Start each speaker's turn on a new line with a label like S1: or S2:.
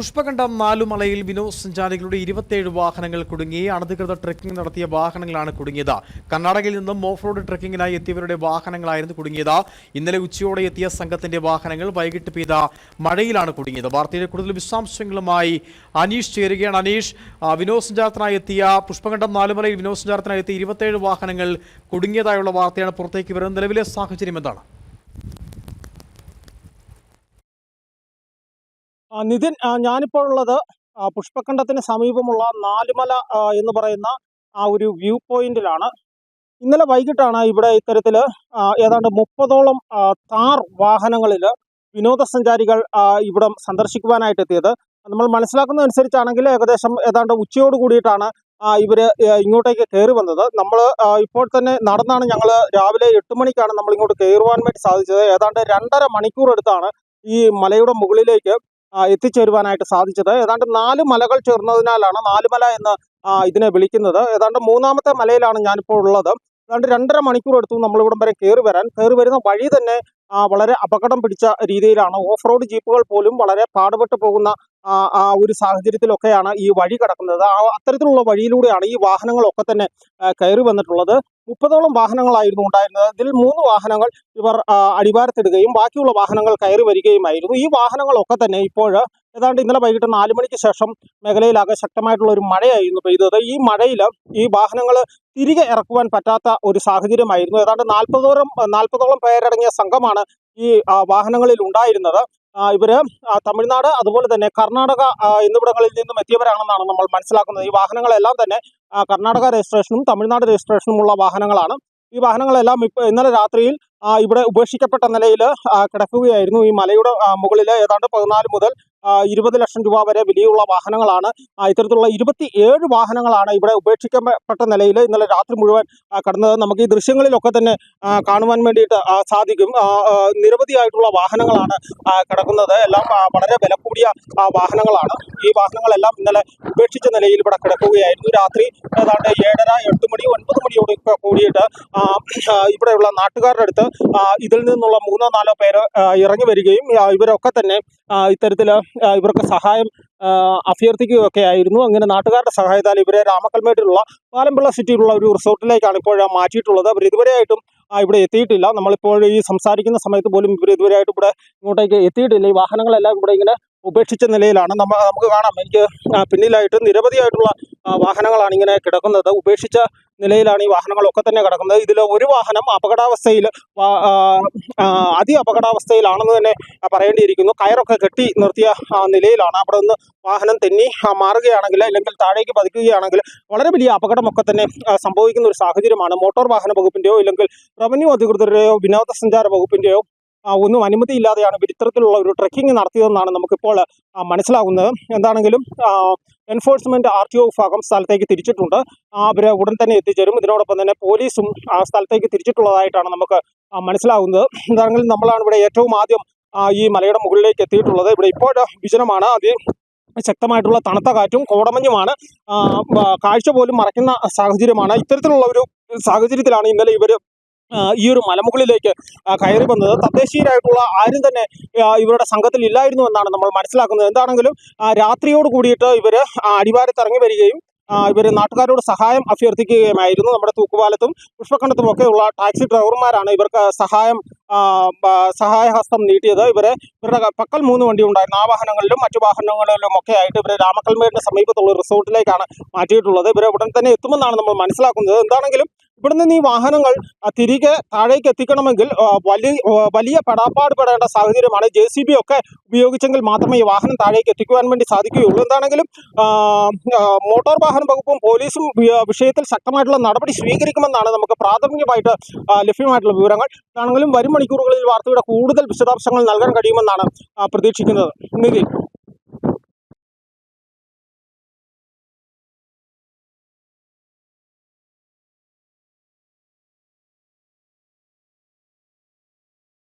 S1: പുഷ്പകണ്ഠം നാലുമലയിൽ വിനോദസഞ്ചാരികളുടെ ഇരുപത്തിയേഴ് വാഹനങ്ങൾ കുടുങ്ങി. അനധികൃത ട്രക്കിംഗ് നടത്തിയ വാഹനങ്ങളാണ് കുടുങ്ങിയത്. കർണാടകയിൽ നിന്നും ഓഫ് റോഡ് ട്രെക്കിങ്ങിനായി എത്തിയവരുടെ വാഹനങ്ങളായിരുന്നു കുടുങ്ങിയത്. ഇന്നലെ ഉച്ചയോടെ എത്തിയ സംഘത്തിന്റെ വാഹനങ്ങൾ വൈകിട്ട് പെയ്ത മഴയിലാണ് കുടുങ്ങിയത്. വാർത്തയുടെ കൂടുതൽ വിശദാംശങ്ങളുമായി അനീഷ് ചേരുകയാണ്. അനീഷ് വിനോദസഞ്ചാരത്തിനായി എത്തിയ പുഷ്പകണ്ഠം നാലുമലയിൽ വിനോദസഞ്ചാരത്തിനായി എത്തിയ ഇരുപത്തിയേഴ് വാഹനങ്ങൾ കുടുങ്ങിയതായുള്ള വാർത്തയാണ് പുറത്തേക്ക് വരുന്നത്. നിലവിലെ സാഹചര്യം എന്താണ്?
S2: നിതിൻ ഞാനിപ്പോൾ ഉള്ളത് പുഷ്പഖണ്ഡത്തിന് സമീപമുള്ള നാലുമല എന്ന് പറയുന്ന ആ ഒരു വ്യൂ പോയിന്റിലാണ്. ഇന്നലെ വൈകിട്ടാണ് ഇവിടെ ഇത്തരത്തിൽ ഏതാണ്ട് മുപ്പതോളം താർ വാഹനങ്ങളിൽ വിനോദസഞ്ചാരികൾ ഇവിടെ സന്ദർശിക്കുവാനായിട്ട് എത്തിയത്. നമ്മൾ മനസ്സിലാക്കുന്ന അനുസരിച്ചാണെങ്കിൽ ഏകദേശം ഏതാണ്ട് ഉച്ചയോട് കൂടിയിട്ടാണ് ഇവർ ഇങ്ങോട്ടേക്ക് കയറി വന്നത്. നമ്മൾ ഇപ്പോൾ തന്നെ നടന്നാണ് ഞങ്ങൾ രാവിലെ എട്ട് മണിക്കാണ് നമ്മൾ ഇങ്ങോട്ട് കയറുവാൻ വേണ്ടി സാധിച്ചത്. ഏതാണ്ട് രണ്ടര മണിക്കൂർ എടുത്താണ് ഈ മലയുടെ മുകളിലേക്ക് എത്തിച്ചേരുവാനായിട്ട് സാധിച്ചത്. ഏതാണ്ട് നാല് മലകൾ ചേർന്നതിനാലാണ് നാലുമല എന്ന് ഇതിനെ വിളിക്കുന്നത്. ഏതാണ്ട് മൂന്നാമത്തെ മലയിലാണ് ഞാനിപ്പോൾ ഉള്ളത്. ഏതാണ്ട് രണ്ടര മണിക്കൂർ എടുത്തു നമ്മളിവിടം വരെ കയറി വരാൻ. കയറി വരുന്ന വഴി തന്നെ വളരെ അപകടം പിടിച്ച രീതിയിലാണ്. ഓഫ് റോഡ് ജീപ്പുകൾ പോലും വളരെ പാടുപെട്ട് പോകുന്ന ഒരു സാഹചര്യത്തിലൊക്കെയാണ് ഈ വഴി കിടക്കുന്നത്. അത്തരത്തിലുള്ള വഴിയിലൂടെയാണ് ഈ വാഹനങ്ങളൊക്കെ തന്നെ കയറി വന്നിട്ടുള്ളത്. മുപ്പതോളം വാഹനങ്ങളായിരുന്നു ഉണ്ടായിരുന്നത്. ഇതിൽ മൂന്ന് വാഹനങ്ങൾ ഇവർ അടിവാരത്തിടുകയും ബാക്കിയുള്ള വാഹനങ്ങൾ കയറി വരികയുമായിരുന്നു. ഈ വാഹനങ്ങളൊക്കെ തന്നെ ഇപ്പോൾ ഏതാണ്ട് ഇന്നലെ വൈകിട്ട് നാല് മണിക്ക് ശേഷം മേഖലയിലാകെ ശക്തമായിട്ടുള്ള ഒരു മഴയായിരുന്നു. പെയ്തത് ഈ മഴയിൽ ഈ വാഹനങ്ങൾ തിരികെ ഇറക്കുവാൻ പറ്റാത്ത ഒരു സാഹചര്യമായിരുന്നു. ഏതാണ്ട് നാൽപ്പതോളം നാൽപ്പതോളം പേരടങ്ങിയ സംഘമാണ് ഈ വാഹനങ്ങളിൽ ഉണ്ടായിരുന്നത്. ഇവർ തമിഴ്നാട് അതുപോലെ തന്നെ കർണാടക എന്നിവിടങ്ങളിൽ നിന്നും എത്തിയവരാണെന്നാണ് നമ്മൾ മനസ്സിലാക്കുന്നത്. ഈ വാഹനങ്ങളെല്ലാം തന്നെ കർണാടക രജിസ്ട്രേഷനും തമിഴ്നാട് രജിസ്ട്രേഷനും ഉള്ള വാഹനങ്ങളാണ്. ഈ വാഹനങ്ങളെല്ലാം ഇപ്പോൾ ഇന്നലെ രാത്രിയിൽ ഇവിടെ ഉപേക്ഷിക്കപ്പെട്ട നിലയിൽ കിടക്കുകയായിരുന്നു. ഈ മലയുടെ മുകളിൽ ഏതാണ്ട് പതിനാല് മുതൽ ഇരുപത് ലക്ഷം രൂപ വരെ വിലയുള്ള വാഹനങ്ങളാണ്. ഇത്തരത്തിലുള്ള ഇരുപത്തി ഏഴ് വാഹനങ്ങളാണ് ഇവിടെ ഉപേക്ഷിക്കപ്പെട്ട നിലയിൽ ഇന്നലെ രാത്രി മുഴുവൻ കടന്നത്. നമുക്ക് ഈ ദൃശ്യങ്ങളിലൊക്കെ തന്നെ കാണുവാൻ വേണ്ടിയിട്ട് സാധിക്കും. നിരവധിയായിട്ടുള്ള വാഹനങ്ങളാണ് കിടക്കുന്നത്. എല്ലാം വളരെ വില കൂടിയ വാഹനങ്ങളാണ്. ഈ വാഹനങ്ങളെല്ലാം ഇന്നലെ ഉപേക്ഷിച്ച നിലയിൽ ഇവിടെ കിടക്കുകയായിരുന്നു. രാത്രി ഏതാണ്ട് ഏഴര എട്ട് മണി ഒൻപത് മണിയോടൊക്കെ കൂടിയിട്ട് ഇവിടെയുള്ള നാട്ടുകാരുടെ അടുത്ത് ഇതിൽ നിന്നുള്ള മൂന്നോ നാലോ പേര് ഇറങ്ങി വരികയും ഇവരൊക്കെ തന്നെ ഇത്തരത്തിൽ ഇവർക്ക് സഹായം അഭ്യർത്ഥിക്കുകയൊക്കെ ആയിരുന്നു. അങ്ങനെ നാട്ടുകാരുടെ സഹായത്താൽ ഇവരെ രാമക്കൽമേട്ടിലുള്ള പാലമ്പിള്ള സിറ്റിയിലുള്ള ഒരു റിസോർട്ടിലേക്കാണ് ഇപ്പോൾ മാറ്റിയിട്ടുള്ളത്. അവർ ഇതുവരെയായിട്ടും ഇവിടെ എത്തിയിട്ടില്ല. നമ്മളിപ്പോൾ ഈ സംസാരിക്കുന്ന സമയത്ത് പോലും ഇവർ ഇതുവരെയായിട്ടും ഇവിടെ ഇങ്ങോട്ടേക്ക് എത്തിയിട്ടില്ല. ഈ വാഹനങ്ങളെല്ലാം ഇവിടെ ഇങ്ങനെ ഉപേക്ഷിച്ച നിലയിലാണ്. നമ്മ നമുക്ക് കാണാം. എനിക്ക് പിന്നിലായിട്ട് നിരവധിയായിട്ടുള്ള വാഹനങ്ങളാണ് ഇങ്ങനെ കിടക്കുന്നത്. ഉപേക്ഷിച്ച നിലയിലാണ് ഈ വാഹനങ്ങളൊക്കെ തന്നെ കിടക്കുന്നത്. ഇതിൽ ഒരു വാഹനം അപകടാവസ്ഥയിൽ അതി അപകടാവസ്ഥയിലാണെന്ന് തന്നെ പറയേണ്ടിയിരിക്കുന്നു. കയറൊക്കെ കെട്ടി നിർത്തിയ നിലയിലാണ്. അവിടെ നിന്ന് വാഹനം തെന്നി മാറുകയാണെങ്കിൽ അല്ലെങ്കിൽ താഴേക്ക് പതിക്കുകയാണെങ്കിൽ വളരെ വലിയ അപകടമൊക്കെ തന്നെ സംഭവിക്കുന്ന ഒരു സാഹചര്യമാണ്. മോട്ടോർ വാഹന വകുപ്പിന്റെയോ ഇല്ലെങ്കിൽ റവന്യൂ അധികൃതരുടെയോ വിനോദസഞ്ചാര വകുപ്പിന്റെയോ ആ, ഒന്നും അനുമതിയില്ലാതെയാണ് ഇവർ ഇത്തരത്തിലുള്ള ഒരു ട്രെക്കിംഗ് നടത്തിയതെന്നാണ് നമുക്കിപ്പോൾ മനസ്സിലാകുന്നത്. എന്താണെങ്കിലും എൻഫോഴ്സ്മെന്റ് ആർ ടി ഒ വിഭാഗം സ്ഥലത്തേക്ക് തിരിച്ചിട്ടുണ്ട്. അവർ ഉടൻ തന്നെ എത്തിച്ചേരും. ഇതിനോടൊപ്പം തന്നെ പോലീസും ആ സ്ഥലത്തേക്ക് തിരിച്ചിട്ടുള്ളതായിട്ടാണ് നമുക്ക് മനസ്സിലാകുന്നത്. എന്താണെങ്കിലും നമ്മളാണ് ഇവിടെ ഏറ്റവും ആദ്യം ഈ മലയുടെ മുകളിലേക്ക് എത്തിയിട്ടുള്ളത്. ഇവിടെ ഇപ്പോൾ വിജനമാണ്. അതി ശക്തമായിട്ടുള്ള തണുത്ത കാറ്റും കോടമഞ്ഞുമാണ്. കാഴ്ച പോലും മറയ്ക്കുന്ന സാഹചര്യമാണ്. ഇത്തരത്തിലുള്ള ഒരു സാഹചര്യത്തിലാണ് ഇന്നലെ ഇവർ ഈ ഒരു മലമുകളിലേക്ക് കയറി വന്നത് തദ്ദേശീയരായിട്ടുള്ള ആരും തന്നെ ഇവരുടെ സംഘത്തിൽ ഇല്ലായിരുന്നു എന്നാണ് നമ്മൾ മനസ്സിലാക്കുന്നത്. എന്താണെങ്കിലും രാത്രിയോട് കൂടിയിട്ട് ഇവർ അടിവാരത്ത് ഇറങ്ങി വരികയും ഇവർ നാട്ടുകാരോട് സഹായം അഭ്യർത്ഥിക്കുകയുമായിരുന്നു. നമ്മുടെ തൂക്കുപാലത്തും പുഷ്പഖണ്ഡത്തും ഉള്ള ടാക്സി ഡ്രൈവർമാരാണ് ഇവർക്ക് സഹായം സഹായഹസ്തം നീട്ടിയത്. ഇവരെ ഇവരുടെ പക്കൽ മൂന്ന് വണ്ടി ഉണ്ടായിരുന്നു. ആ വാഹനങ്ങളിലും മറ്റു വാഹനങ്ങളിലും ഒക്കെ ആയിട്ട് ഇവരെ രാമക്കൽമേടിന് സമീപത്തുള്ള റിസോർട്ടിലേക്കാണ് മാറ്റിയിട്ടുള്ളത്. ഇവരെ ഉടൻ തന്നെ എത്തുമെന്നാണ് നമ്മൾ മനസ്സിലാക്കുന്നത്. എന്താണെങ്കിലും ഇവിടെ നിന്ന് ഈ വാഹനങ്ങൾ തിരികെ താഴേക്ക് എത്തിക്കണമെങ്കിൽ വലിയ വലിയ പെടാപ്പാട് പെടേണ്ട സാഹചര്യമാണ് ജെ സി ബി ഒക്കെ ഉപയോഗിച്ചെങ്കിൽ മാത്രമേ ഈ വാഹനം താഴേക്ക് എത്തിക്കുവാൻ വേണ്ടി സാധിക്കുകയുള്ളൂ. എന്താണെങ്കിലും മോട്ടോർ വാഹന വകുപ്പും പോലീസും വിഷയത്തിൽ ശക്തമായിട്ടുള്ള നടപടി സ്വീകരിക്കുമെന്നാണ് നമുക്ക് പ്രാഥമികമായിട്ട് ലഭ്യമായിട്ടുള്ള വിവരങ്ങൾ. എന്താണെങ്കിലും വരും മണിക്കൂറുകളിൽ വാർത്തയുടെ കൂടുതൽ വിശദാംശങ്ങൾ നൽകാൻ കഴിയുമെന്നാണ് പ്രതീക്ഷിക്കുന്നത്. നിതിൻ